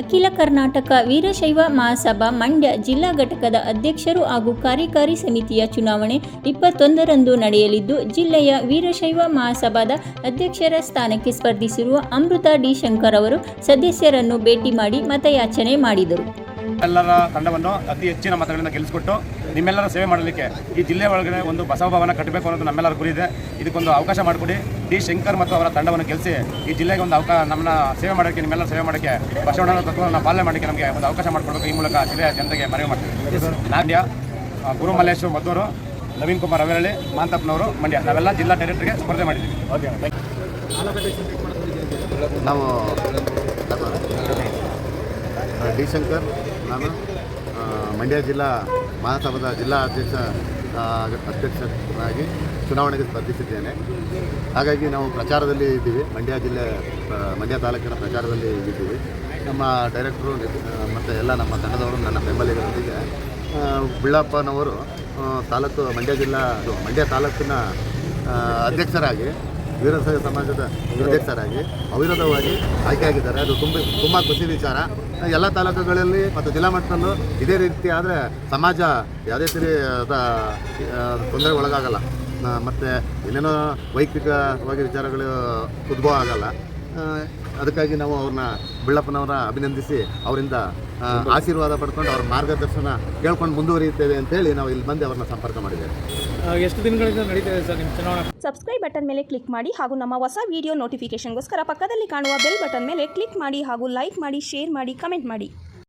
ಅಖಿಲ ಕರ್ನಾಟಕ ವೀರಶೈವ ಮಹಾಸಭಾ ಮಂಡ್ಯ ಜಿಲ್ಲಾ ಘಟಕದ ಅಧ್ಯಕ್ಷರು ಹಾಗೂ ಕಾರ್ಯಕಾರಿ ಸಮಿತಿಯ ಚುನಾವಣೆ ಇಪ್ಪತ್ತೊಂದರಂದು ನಡೆಯಲಿದ್ದು, ಜಿಲ್ಲೆಯ ವೀರಶೈವ ಮಹಾಸಭಾದ ಅಧ್ಯಕ್ಷರ ಸ್ಥಾನಕ್ಕೆ ಸ್ಪರ್ಧಿಸಿರುವ ಅಮೃತ ಡಿ ಶಂಕರ್ ಅವರು ಸದಸ್ಯರನ್ನು ಭೇಟಿ ಮಾಡಿ ಮತಯಾಚನೆ ಮಾಡಿದರು. ಎಲ್ಲರ ತಂಡವನ್ನು ಅತಿ ಹೆಚ್ಚಿನ ಮತಗಳಿಂದ ಗೆಲ್ಲಿಸಿಕೊಟ್ಟು ನಿಮ್ಮೆಲ್ಲರ ಸೇವೆ ಮಾಡಲಿಕ್ಕೆ ಈ ಜಿಲ್ಲೆ ಒಳಗಡೆ ಒಂದು ಬಸವ ಭವನ ಕಟ್ಟಬೇಕು ಅನ್ನೋದು ನಮ್ಮೆಲ್ಲರ ಗುರಿ ಇದೆ. ಇದಕ್ಕೊಂದು ಅವಕಾಶ ಮಾಡಿಕೊಡಿ. ಡಿ ಶಂಕರ್ ಮತ್ತು ಅವರ ತಂಡವನ್ನು ಗೆಲ್ಲಿಸಿ ಈ ಜಿಲ್ಲೆಗೆ ಒಂದು ಅವಕಾಶ ನಮ್ಮನ್ನ ಸೇವೆ ಮಾಡೋಕ್ಕೆ ನಿಮ್ಮೆಲ್ಲರ ಸೇವೆ ಮಾಡೋಕ್ಕೆ ಬಸವಣ್ಣನ ತತ್ವವನ್ನು ಪಾಲನೆ ಮಾಡೋಕ್ಕೆ ನಮಗೆ ಒಂದು ಅವಕಾಶ ಮಾಡಿಕೊಡಬೇಕು. ಈ ಮೂಲಕ ಜಿಲ್ಲೆಯ ಜನತೆಗೆ ಮನವಿ ಮಾಡ್ತೀವಿ. ನಾಡ್ಯ ಗುರುಮಲ್ಲೇಶ್ವರ್ ಗುರು ಮಲ್ಲೇಶ್ವರ ಮದ್ದೂರು ನವೀನ್ ಕುಮಾರ್ ಅವೆರಳ್ಳಿ ಮಾಂತಪ್ಪನವರು ಮಂಡ್ಯ. ನಾವೆಲ್ಲ ಜಿಲ್ಲಾ ಡೈರೆಕ್ಟರ್ಗೆ ಸ್ಪರ್ಧೆ ಮಾಡಿದ್ದೀವಿ. ನಾವು ಡಿ ಶಂಕರ್ ನಾನು ಮಂಡ್ಯ ಜಿಲ್ಲಾ ಮಹಾಸಭಾದ ಜಿಲ್ಲಾ ಅಧ್ಯಕ್ಷ ಅಧ್ಯಕ್ಷರಾಗಿ ಚುನಾವಣೆಗೆ ಸ್ಪರ್ಧಿಸಿದ್ದೇನೆ. ಹಾಗಾಗಿ ನಾವು ಪ್ರಚಾರದಲ್ಲಿ ಇದ್ದೀವಿ. ಮಂಡ್ಯ ಜಿಲ್ಲೆ ಮಂಡ್ಯ ತಾಲೂಕಿನ ಪ್ರಚಾರದಲ್ಲಿ ಇದ್ದೀವಿ. ನಮ್ಮ ಡೈರೆಕ್ಟ್ರು ಮತ್ತು ಎಲ್ಲ ನಮ್ಮ ತಂಡದವರು ನನ್ನ ಬೆಂಬಲಿಗರೊಂದಿಗೆ ಬಿಳ್ಳಪ್ಪನವರು ತಾಲೂಕು ಮಂಡ್ಯ ಜಿಲ್ಲಾ ಮಂಡ್ಯ ತಾಲೂಕಿನ ಅಧ್ಯಕ್ಷರಾಗಿ ವೀರಶೈವ ಸಮಾಜದ ಅಧ್ಯಕ್ಷರಾಗಿ, ಅವಿರೋಧವಾಗಿ ಆಯ್ಕೆಯಾಗಿದ್ದಾರೆ. ಅದು ತುಂಬ ತುಂಬ ಖುಷಿ ವಿಚಾರ. ಎಲ್ಲ ತಾಲೂಕುಗಳಲ್ಲಿ ಮತ್ತು ಜಿಲ್ಲಾ ಮಟ್ಟದಲ್ಲೂ ಇದೇ ರೀತಿ ಆದರೆ ಸಮಾಜ ಯಾವುದೇ ರೀತಿ ತೊಂದರೆಗೆ ಒಳಗಾಗಲ್ಲ. ಮತ್ತು ಏನೇನೋ ವೈಯಕ್ತಿಕವಾಗಿ ವಿಚಾರಗಳು ಉದ್ಭವ ಆಗಲ್ಲ. ಅದಕ್ಕಾಗಿ ನಾವು ಅವ್ರನ್ನ ಬಿಳ್ಳಪ್ಪನವರ ಅಭಿನಂದಿಸಿ ಅವರಿಂದ ಆಶೀರ್ವಾದ ಪಡ್ಕೊಂಡು ಅವ್ರ ಮಾರ್ಗದರ್ಶನ ಕೇಳ್ಕೊಂಡು ಮುಂದುವರಿಯುತ್ತೇವೆ ಅಂತೇಳಿ ನಾವು ಇಲ್ಲಿ ಬಂದು ಅವ್ರನ್ನ ಸಂಪರ್ಕ ಮಾಡಿದ್ದೇವೆ. ಆ, ಎಷ್ಟು ದಿನಗಳಿಂದ ನಡೀತಾ ಇದೆ ಸರ್ ನಿಮ್ಮ ಚುನಾವಣಾ? ಸಬ್ಸ್ಕ್ರೈಬ್ ಬಟನ್ ಮೇಲೆ ಕ್ಲಿಕ್ ಮಾಡಿ ಹಾಗೂ ನಮ್ಮ ಹೊಸ ವಿಡಿಯೋ ನೋಟಿಫಿಕೇಶನ್ಗೋಸ್ಕರ ಪಕ್ಕದಲ್ಲಿ ಕಾಣುವ ಬೆಲ್ ಬಟನ್ ಮೇಲೆ ಕ್ಲಿಕ್ ಮಾಡಿ ಹಾಗೂ ಲೈಕ್ ಮಾಡಿ ಶೇರ್ ಮಾಡಿ ಕಮೆಂಟ್ ಮಾಡಿ.